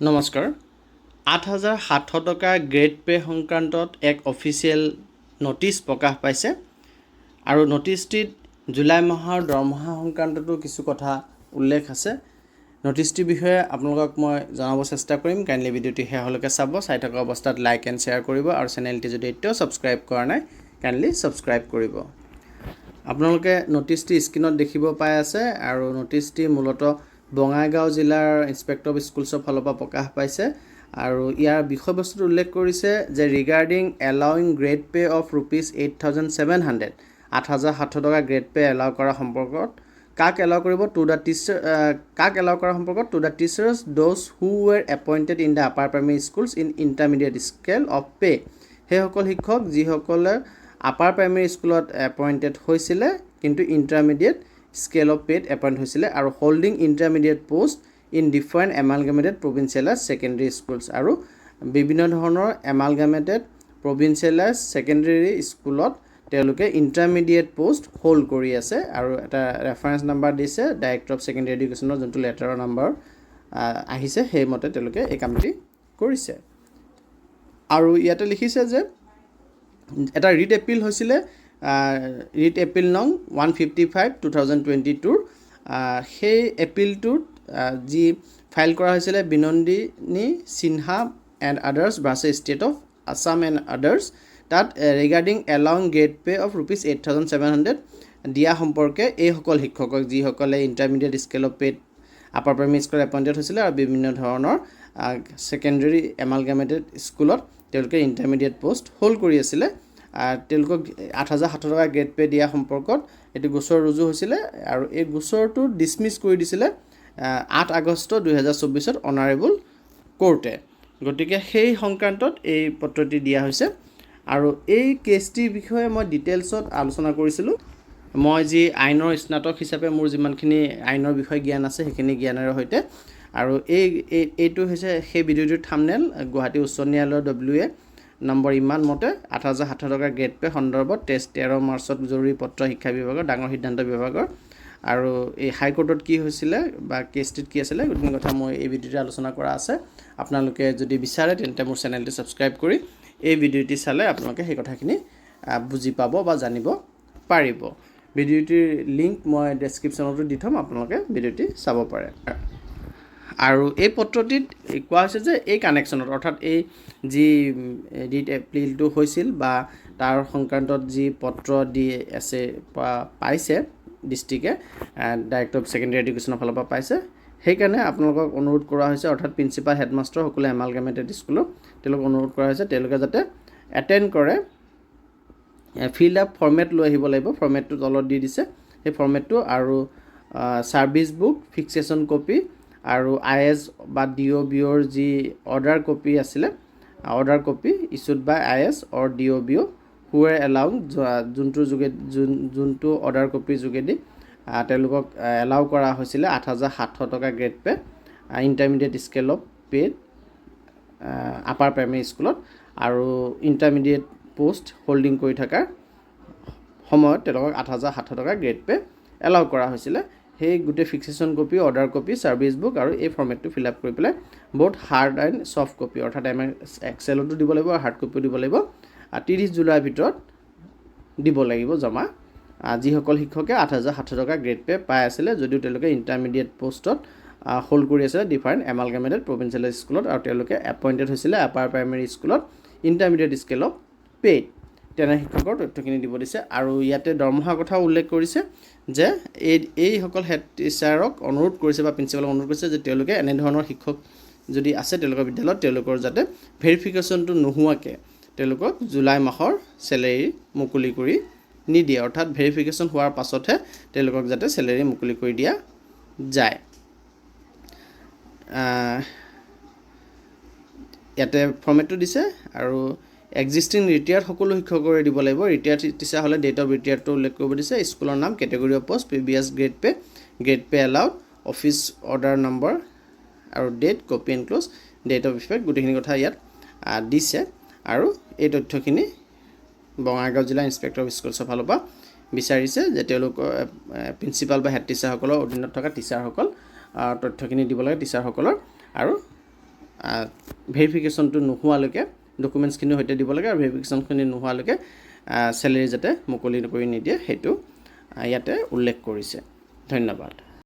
নমস্কাৰ। আঠ হাজাৰ সাতশ টকা গ্ৰেড পে' সংক্ৰান্তত এক অফিচিয়েল ন'টিচ প্ৰকাশ পাইছে। আৰু ন'টিচটিত জুলাই মাহৰ দৰমহা সংক্ৰান্ততো কিছু কথা উল্লেখ আছে। ন'টিচটিৰ বিষয়ে আপোনালোকক মই জনাব চেষ্টা কৰিম। কাইণ্ডলি ভিডিঅ'টি শেষলৈকে চাব চাই থকা অৱস্থাত লাইক এণ্ড শ্বেয়াৰ কৰিব আৰু চেনেলটি যদি এতিয়াও ছাবস্ক্ৰাইব কৰা নাই কাইণ্ডলি ছাবস্ক্ৰাইব কৰিব। আপোনালোকে ন'টিচটি স্ক্ৰীণত দেখিব পাই আছে আৰু ন'টিচটি মূলতঃ বঙাইগাঁও জিলাৰ ইনস্পেক্টৰ অফ স্কুলছৰ ফালৰ পৰা প্ৰকাশ পাইছে আৰু ইয়াৰ বিষয়বস্তুটো উল্লেখ কৰিছে যে regarding allowing grade pay' of rupees eight thousand seven hundred আঠ হাজাৰ সাতশ টকা গ্ৰেড পে' এলাউ কৰা সম্পৰ্কত কাক এলাউ কৰিব? টু দ্য টিচাৰ কাক এলাউ কৰা সম্পৰ্কত? To the teachers those who were appointed in the upper primary schools in intermediate scale of pay' সেইসকল শিক্ষক যিসকলে আপাৰ প্ৰাইমেৰী স্কুলত এপইণ্টেড হৈছিলে কিন্তু ইণ্টাৰমিডিয়েট স্কেল অফ পে'ত এপইণ্ট হৈছিলে আৰু holding intermediate post in different amalgamated provincialise secondary schools আৰু বিভিন্ন ধৰণৰ এমালগামেটেড প্ৰভিঞ্চিয়েলাইজ ছেকেণ্ডেৰী স্কুলত তেওঁলোকে ইণ্টাৰমিডিয়েট পষ্ট হোল্ড কৰি আছে আৰু এটা ৰেফাৰেঞ্চ নাম্বাৰ দিছে ডাইৰেক্টৰ অফ ছেকেণ্ডেৰী এডুকেশ্যনৰ যোনটো লেটাৰৰ নাম্বাৰ আহিছে, সেইমতে তেওঁলোকে এই কামটি কৰিছে। আৰু ইয়াতে লিখিছে যে এটা ৰিট এপিল হৈছিলে ৰিট এপিল নং one fifty five two thousand twenty tour সেই এপিলটোত যি ফাইল কৰা হৈছিলে Binandini Sinha and others versus state of Assam and others তাত regarding allowing grade pay' of rupees eight thousand seven hundred দিয়া সম্পৰ্কে এইসকল শিক্ষকক, যিসকলে ইণ্টাৰমিডিয়েট স্কেল অফ পে'ত আপাৰ প্ৰাইমেৰী স্কুলত এপইণ্টেড হৈছিলে আৰু বিভিন্ন ধৰণৰ ছেকেণ্ডেৰী এমালগামেটেড স্কুলত তেওঁলোকে ইণ্টাৰমিডিয়েট পষ্ট হোল্ড কৰি আছিলে। তেওঁলোকক আঠ হাজাৰ সাতশ টকা গ্ৰেড পে' দিয়া সম্পৰ্কত এইটো গোচৰ ৰুজু হৈছিলে আৰু এই গোচৰটো ডিছমিছ কৰি দিছিলে আঠ আগষ্ট দুহেজাৰ চৌবিছত অনাৰেবল কোৰ্টে গতিকে সেই সংক্ৰান্তত এই পত্ৰটি দিয়া হৈছে। আৰু এই কেছটিৰ বিষয়ে মই ডিটেইলছত আলোচনা কৰিছিলোঁ। মই যি আইনৰ স্নাতক হিচাপে মোৰ যিমানখিনি আইনৰ বিষয়ে জ্ঞান আছে সেইখিনি জ্ঞানেৰে সৈতে। আৰু এই এইটো হৈছে সেই ভিডিঅ'টোৰ থামনেল গুৱাহাটী উচ্চ ন্যায়ালয়ৰ ডব্লিউ এ নম্বৰ ইমান মতে আঠ হাজাৰ সাতশ টকা গ্ৰেড পে' সন্দৰ্ভত তেইছ তেৰ মাৰ্চত জৰুৰী পত্ৰ শিক্ষা বিভাগৰ, ডাঙৰ সিদ্ধান্ত বিভাগৰ। আৰু এই হাইকোৰ্টত কি হৈছিলে বা কেছটিত কি আছিলে, গোটেইখিনি কথা মই এই ভিডিঅ'তে আলোচনা কৰা আছে। আপোনালোকে যদি বিচাৰে তেন্তে মোৰ চেনেলটো ছাবস্ক্ৰাইব কৰি এই ভিডিঅ'টি চালে আপোনালোকে সেই কথাখিনি বুজি পাব বা জানিব পাৰিব। ভিডিঅ'টিৰ লিংক মই ডেছক্ৰিপশ্যনতো দি থ'ম, আপোনালোকে ভিডিঅ'টি চাব পাৰে। আৰু এই পত্ৰটিত কোৱা হৈছে যে এই কানেকশ্যনত অৰ্থাৎ এই যি ৰিট এপ্ৰিলটো হৈছিল বা তাৰ সংক্ৰান্তত যি পত্ৰ দি আছে পাইছে ডিষ্ট্ৰিক্টে ডাইৰেক্টৰ অফ ছেকেণ্ডেৰী এডুকেশ্যনৰ ফালৰ পৰা পাইছে। সেইকাৰণে আপোনালোকক অনুৰোধ কৰা হৈছে অৰ্থাৎ প্ৰিন্সিপাল হেডমাষ্টাৰ সকলো এমালগামেটেড স্কুলক তেওঁলোকক অনুৰোধ কৰা হৈছে তেওঁলোকে যাতে এটেণ্ড কৰে ফিল্ড আপ ফৰ্মেট লৈ আহিব লাগিব ফৰ্মেটটো তলত দি দিছে। সেই ফৰ্মেটটো আৰু ছাৰ্ভিচ বুক ফিক্সেশ্যন কপি আৰু আই এছ বা ডি অ' বি অ'ৰ যি অৰ্ডাৰ কপি আছিলে order copy issued by I S or D O' B O' where allowing যোনটোৰ যোগেদি যোন যোনটো অৰ্ডাৰ কপিৰ যোগেদি তেওঁলোকক এলাউ কৰা হৈছিলে আঠ হাজাৰ সাতশ টকা grade pay' intermediate scale of paid upper primary স্কুলত আৰু ইণ্টাৰমিডিয়েট পষ্ট হোল্ডিং কৰি থকাৰ সময়ত তেওঁলোকক আঠ হাজাৰ সাতশ টকা গ্ৰেড পে' এলাউ কৰা হৈছিলে। সেই গোটেই fixation copy order copy service book আৰু এই ফৰ্মেটটো ফিল আপ কৰি পেলাই বহুত হাৰ্ড এণ্ড ছফ্ট কপি অৰ্থাৎ এম এক্সেলতো দিব লাগিব আৰু হাৰ্ড কপিও দিব লাগিব। ত্ৰিছ জুলাইৰ ভিতৰত দিব লাগিব জমা। যিসকল শিক্ষকে আঠ হাজাৰ সাতশ টকা গ্ৰেড পে' পাই আছিলে, যদিও তেওঁলোকে ইণ্টাৰমিডিয়েট পষ্টত হোল্ড কৰি আছিলে ডিফাৰেণ্ট এমালগামেটেড প্ৰভিঞ্চিয়েল স্কুলত আৰু তেওঁলোকে এপইণ্টেড হৈছিলে আপাৰ প্ৰাইমেৰী স্কুলত ইণ্টাৰমিডিয়েট স্কেল অফ পে'ড তেনে শিক্ষকৰ তথ্যখিনি দিব দিছে। আৰু ইয়াতে দৰমহাৰ কথাও উল্লেখ কৰিছে যে এই এইসকল হেড টিচাৰক অনুৰোধ কৰিছে বা প্ৰিন্সিপালক অনুৰোধ কৰিছে যে তেওঁলোকে এনেধৰণৰ শিক্ষক যদি আছে তেওঁলোকৰ বিদ্যালয়ত তেওঁলোকৰ যাতে ভেৰিফিকেশ্যনটো নোহোৱাকৈ তেওঁলোকক জুলাই মাহৰ চেলেৰি মুকলি কৰি নিদিয়ে। অৰ্থাৎ ভেৰিফিকেশ্যন হোৱাৰ পাছতহে তেওঁলোকক যাতে চেলেৰি মুকলি কৰি দিয়া যায়। ইয়াতে ফৰ্মেটটো দিছে আৰু এক্সিষ্টিং ৰিটায়াৰ্ড সকলো শিক্ষকৰে দিব লাগিব। ৰিটায়াৰ্ড টিচাৰ হ'লে ডেট অফ ৰিটায়াৰটো উল্লেখ কৰিব দিছে। স্কুলৰ নাম category of post P B S grade pay' grade pay' allowed office order number আৰু date copy and close date of effect গোটেইখিনি কথা ইয়াত দিছে। আৰু এই তথ্যখিনি বঙাইগাঁও জিলা ইনস্পেক্টৰ অফ স্কুলছৰ ফালৰ পৰা বিচাৰিছে যে তেওঁলোকৰ প্ৰিন্সিপাল বা হেড টিচাৰসকলৰ অধীনত থকা টিচাৰসকল তথ্যখিনি দিব লাগে টিচাৰসকলৰ আৰু ভেৰিফিকেশ্যনটো নোহোৱালৈকে ডকুমেণ্টছখিনিৰ সৈতে দিব লাগে আৰু ভেৰিফিকেশ্যনখিনি নোহোৱালৈকে চেলেৰি যাতে মুকলি কৰি নিদিয়ে সেইটো ইয়াতে উল্লেখ কৰিছে। ধন্যবাদ।